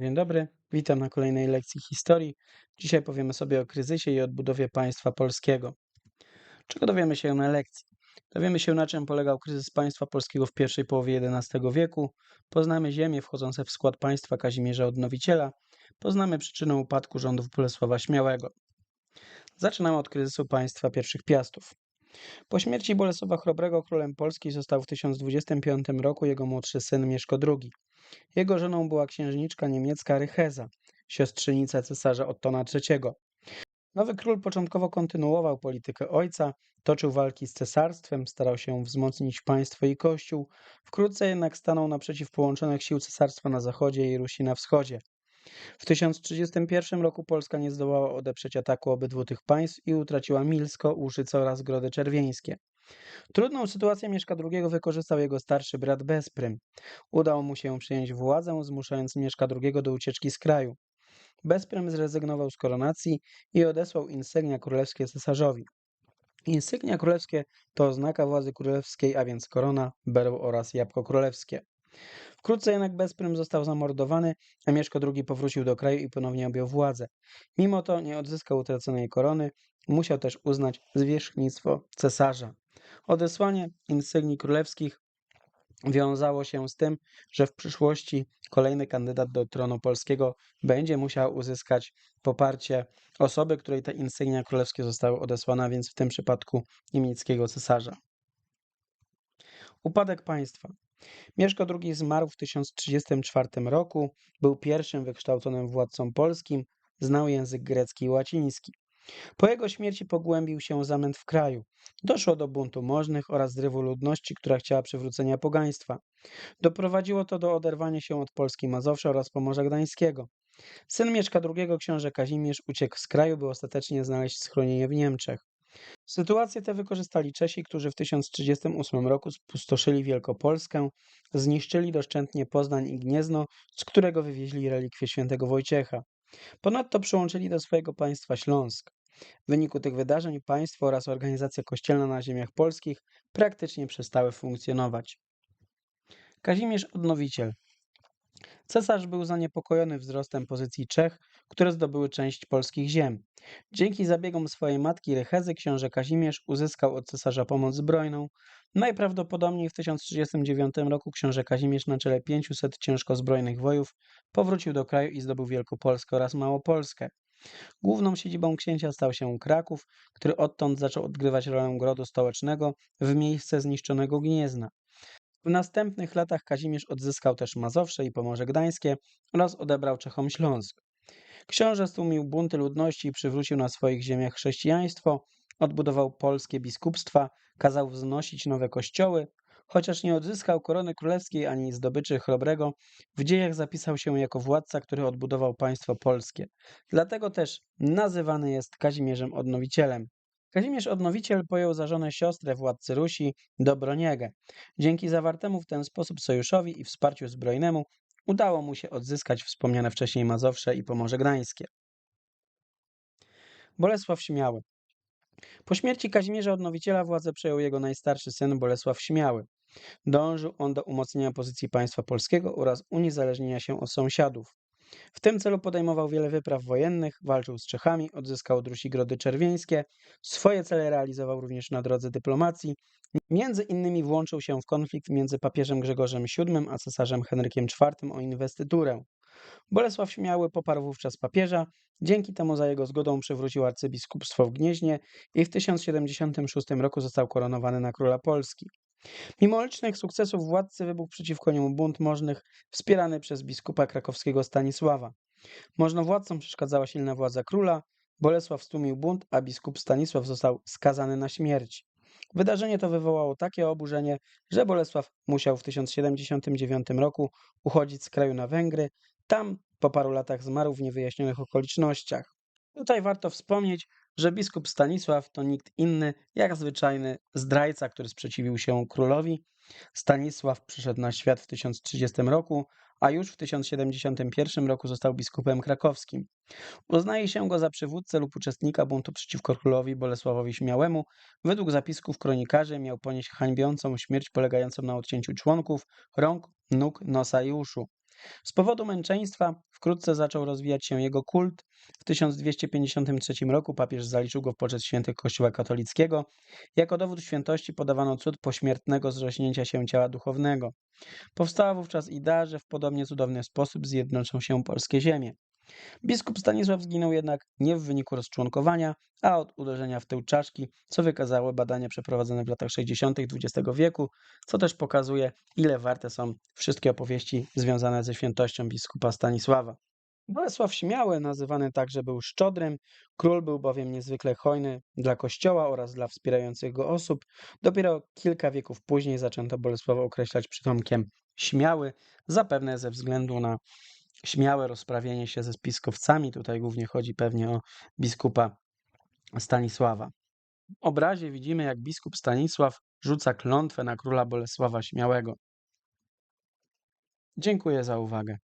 Dzień dobry, witam na kolejnej lekcji historii. Dzisiaj powiemy sobie o kryzysie i odbudowie państwa polskiego. Czego dowiemy się na lekcji? Dowiemy się, na czym polegał kryzys państwa polskiego w pierwszej połowie XI wieku, poznamy ziemie wchodzące w skład państwa Kazimierza Odnowiciela, poznamy przyczynę upadku rządów Bolesława Śmiałego. Zaczynamy od kryzysu państwa pierwszych piastów. Po śmierci Bolesława Chrobrego królem Polski został w 1025 roku jego młodszy syn Mieszko II. Jego żoną była księżniczka niemiecka Rycheza, siostrzenica cesarza Ottona III. Nowy król początkowo kontynuował politykę ojca, toczył walki z cesarstwem, starał się wzmocnić państwo i kościół, wkrótce jednak stanął naprzeciw połączonych sił cesarstwa na zachodzie i Rusi na wschodzie. W 1031 roku Polska nie zdołała odeprzeć ataku obydwu tych państw i utraciła Milsko, Łużyce oraz Grody Czerwieńskie. Trudną sytuację Mieszka II wykorzystał jego starszy brat Bezprym. Udało mu się przyjąć władzę, zmuszając Mieszka II do ucieczki z kraju. Bezprym zrezygnował z koronacji i odesłał insygnia królewskie cesarzowi. Insygnia królewskie to oznaka władzy królewskiej, a więc korona, berło oraz jabłko królewskie. Wkrótce jednak Bezprym został zamordowany, a Mieszko II powrócił do kraju i ponownie objął władzę. Mimo to nie odzyskał utraconej korony, musiał też uznać zwierzchnictwo cesarza. Odesłanie insygnii królewskich wiązało się z tym, że w przyszłości kolejny kandydat do tronu polskiego będzie musiał uzyskać poparcie osoby, której te insygnia królewskie zostały odesłane, więc w tym przypadku niemieckiego cesarza. Upadek państwa. Mieszko II zmarł w 1034 roku, był pierwszym wykształconym władcą polskim, znał język grecki i łaciński. Po jego śmierci pogłębił się zamęt w kraju. Doszło do buntu możnych oraz zrywu ludności, która chciała przywrócenia pogaństwa. Doprowadziło to do oderwania się od Polski Mazowsza oraz Pomorza Gdańskiego. Syn Mieszka II, książę Kazimierz, uciekł z kraju, by ostatecznie znaleźć schronienie w Niemczech. Sytuację tę wykorzystali Czesi, którzy w 1038 roku spustoszyli Wielkopolskę, zniszczyli doszczętnie Poznań i Gniezno, z którego wywieźli relikwie świętego Wojciecha. Ponadto przyłączyli do swojego państwa Śląsk. W wyniku tych wydarzeń państwo oraz organizacja kościelna na ziemiach polskich praktycznie przestały funkcjonować. Kazimierz Odnowiciel Cesarz był zaniepokojony wzrostem pozycji Czech, które zdobyły część polskich ziem. Dzięki zabiegom swojej matki Rychezy książę Kazimierz uzyskał od cesarza pomoc zbrojną. Najprawdopodobniej w 1039 roku książę Kazimierz na czele 500 ciężko zbrojnych wojów powrócił do kraju i zdobył Wielkopolskę oraz Małopolskę. Główną siedzibą księcia stał się Kraków, który odtąd zaczął odgrywać rolę grodu stołecznego w miejsce zniszczonego Gniezna. W następnych latach Kazimierz odzyskał też Mazowsze i Pomorze Gdańskie oraz odebrał Czechom Śląsk. Książę stłumił bunty ludności i przywrócił na swoich ziemiach chrześcijaństwo, odbudował polskie biskupstwa, kazał wznosić nowe kościoły. Chociaż nie odzyskał korony królewskiej ani zdobyczy chrobrego, w dziejach zapisał się jako władca, który odbudował państwo polskie. Dlatego też nazywany jest Kazimierzem Odnowicielem. Kazimierz Odnowiciel pojął za żonę siostrę władcy Rusi, Dobroniegę. Dzięki zawartemu w ten sposób sojuszowi i wsparciu zbrojnemu udało mu się odzyskać wspomniane wcześniej Mazowsze i Pomorze Gdańskie. Bolesław Śmiały Po śmierci Kazimierza Odnowiciela władzę przejął jego najstarszy syn Bolesław Śmiały. Dążył on do umocnienia pozycji państwa polskiego oraz uniezależnienia się od sąsiadów. W tym celu podejmował wiele wypraw wojennych, walczył z Czechami, odzyskał od Rusi Grody Czerwieńskie, swoje cele realizował również na drodze dyplomacji. Między innymi włączył się w konflikt między papieżem Grzegorzem VII a cesarzem Henrykiem IV o inwestyturę. Bolesław Śmiały poparł wówczas papieża, dzięki temu za jego zgodą przywrócił arcybiskupstwo w Gnieźnie i w 1076 roku został koronowany na króla Polski. Mimo licznych sukcesów władcy wybuchł przeciwko niemu bunt możnych wspierany przez biskupa krakowskiego Stanisława. Możnowładcom przeszkadzała silna władza króla, Bolesław stłumił bunt, a biskup Stanisław został skazany na śmierć. Wydarzenie to wywołało takie oburzenie, że Bolesław musiał w 1079 roku uchodzić z kraju na Węgry. Tam po paru latach zmarł w niewyjaśnionych okolicznościach. Tutaj warto wspomnieć, że biskup Stanisław to nikt inny jak zwyczajny zdrajca, który sprzeciwił się królowi. Stanisław przyszedł na świat w 1030 roku, a już w 1071 roku został biskupem krakowskim. Uznaje się go za przywódcę lub uczestnika buntu przeciwko królowi Bolesławowi Śmiałemu. Według zapisków kronikarzy miał ponieść hańbiącą śmierć polegającą na odcięciu członków, rąk, nóg, nosa i uszu. Z powodu męczeństwa wkrótce zaczął rozwijać się jego kult. W 1253 roku papież zaliczył go w poczet świętych Kościoła katolickiego. Jako dowód świętości podawano cud pośmiertnego zrośnięcia się ciała duchownego. Powstała wówczas idea, że w podobnie cudowny sposób zjednoczą się polskie ziemie. Biskup Stanisław zginął jednak nie w wyniku rozczłonkowania, a od uderzenia w tył czaszki, co wykazały badania przeprowadzone w latach 60. XX wieku, co też pokazuje, ile warte są wszystkie opowieści związane ze świętością biskupa Stanisława. Bolesław Śmiały, nazywany także był Szczodrym, król był bowiem niezwykle hojny dla kościoła oraz dla wspierających go osób. Dopiero kilka wieków później zaczęto Bolesława określać przytomkiem Śmiały, zapewne ze względu na śmiałe rozprawienie się ze spiskowcami. Tutaj głównie chodzi pewnie o biskupa Stanisława. W obrazie widzimy, jak biskup Stanisław rzuca klątwę na króla Bolesława Śmiałego. Dziękuję za uwagę.